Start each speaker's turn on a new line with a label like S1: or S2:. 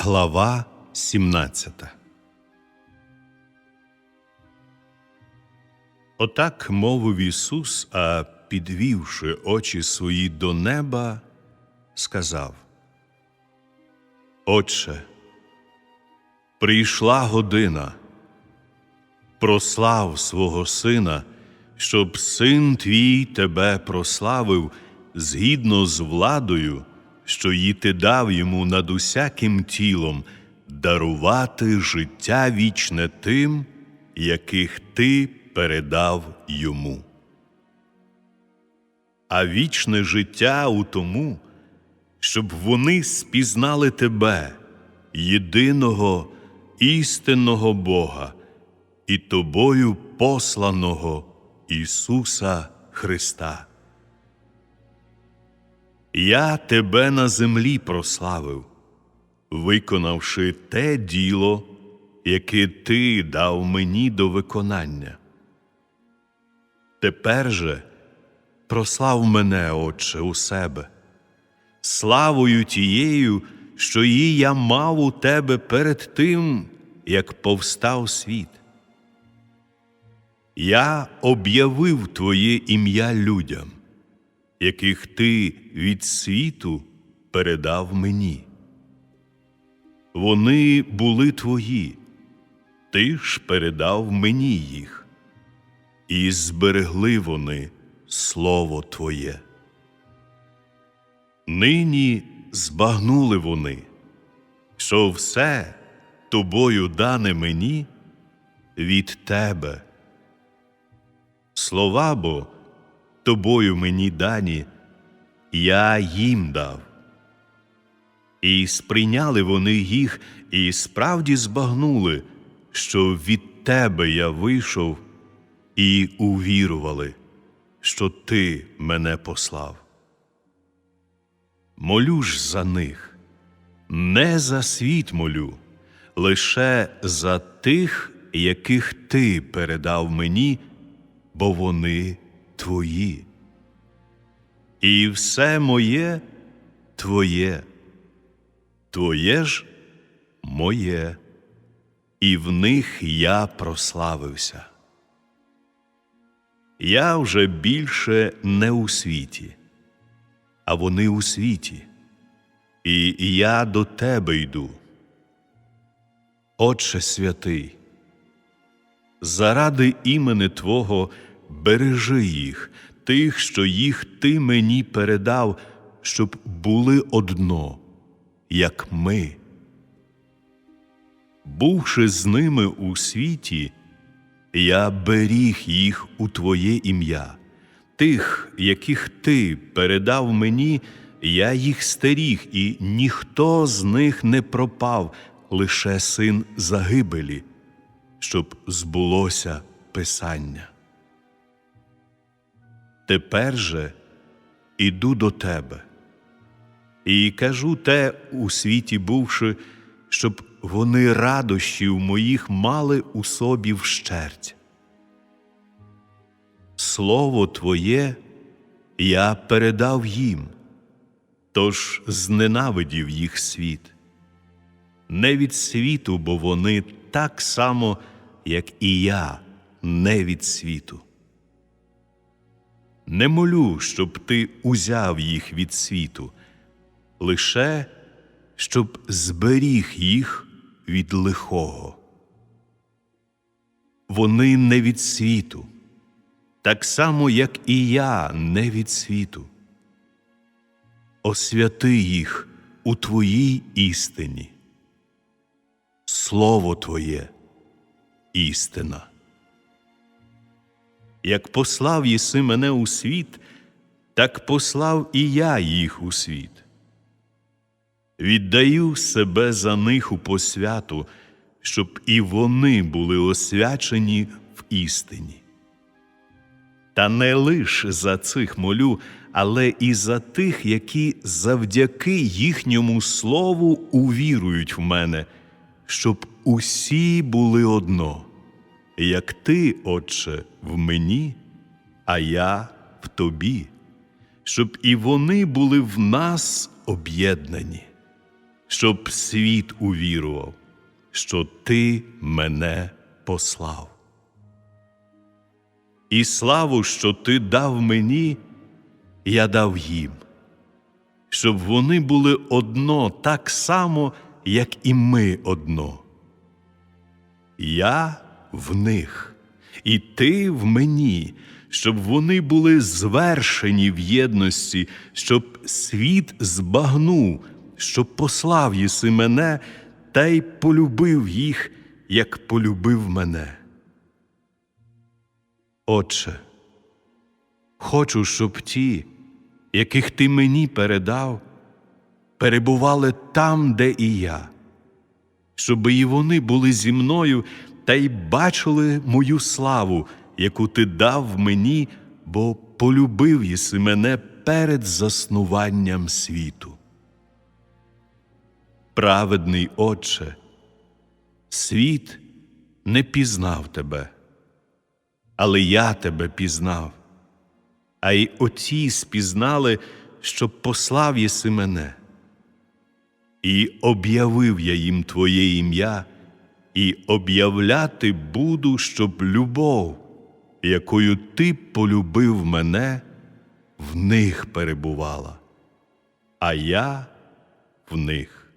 S1: Глава 17 Отак мовив Ісус, а підвівши очі свої до неба, сказав: Отче, прийшла година, прослав свого Сина, щоб син твій тебе прославив згідно з владою, що її ти дав йому над усяким тілом, дарувати життя вічне тим, яких ти передав йому. А вічне життя у тому, щоб вони спізнали тебе, єдиного істинного Бога і тобою посланого Ісуса Христа. Я тебе на землі прославив, виконавши те діло, яке ти дав мені до виконання. Тепер же прослав мене, Отче, у себе, славою тією, що її я мав у тебе перед тим, як повстав світ. Я об'явив Твоє ім'я людям, яких ти від світу передав мені. Вони були твої, ти ж передав мені їх, і зберегли вони слово Твоє. Нині збагнули вони, що все тобою дане мені від тебе. Слова бо тобою мені дані, я їм дав. І сприйняли вони їх, і справді збагнули, що від тебе я вийшов, і увірували, що ти мене послав. Молю ж за них, не за світ молю, лише за тих, яких ти передав мені, бо вони твої. І все моє твоє, твоє ж моє, і в них я прославився. Я вже більше не у світі, а вони у світі, і я до тебе йду. Отче святий, заради імени Твого бережи їх, тих, що їх ти мені передав, щоб були одно, як ми. Бувши з ними у світі, я беріг їх у Твоє ім'я, тих, яких Ти передав мені, я їх стеріг, і ніхто з них не пропав, лише син загибелі, щоб збулося Писання. Тепер же іду до тебе і кажу те у світі бувши, щоб вони радощів моїх мали у собі вщерть. Слово Твоє я передав їм, тож зненавидів їх світ. Не від світу, бо вони так само, як і я, не від світу. Не молю, щоб ти узяв їх від світу, лише щоб зберіг їх від лихого. Вони не від світу, так само, як і я не від світу. Освяти їх у Твоїй істині. Слово Твоє істина. Як послав єси мене у світ, так послав і я їх у світ. Віддаю себе за них у посвяту, щоб і вони були освячені в істині. Та не лиш за цих молю, але і за тих, які завдяки їхньому слову увірують в мене, щоб усі були одно, як ти, Отче, в мені, а я в тобі, щоб і вони були в нас об'єднані. щоб світ увірував, що ти мене послав. І славу, що ти дав мені, я дав їм, щоб вони були одно так само, як і ми одно. Я в них, і ти в мені, щоб вони були звершені в єдності, щоб світ збагнув, щоб послав єси мене та й полюбив їх, як полюбив мене. Отче, хочу, щоб ті, яких ти мені передав, перебували там, де і я, щоб і вони були зі мною та й бачили мою славу, яку ти дав мені, бо полюбив єси мене перед заснуванням світу. Праведний Отче, світ не пізнав тебе, але я тебе пізнав, а й оті спізнали, щоб послав єси мене. І об'явив я їм Твоє ім'я, і об'являти буду, щоб любов, якою ти полюбив мене, в них перебувала, а я в них.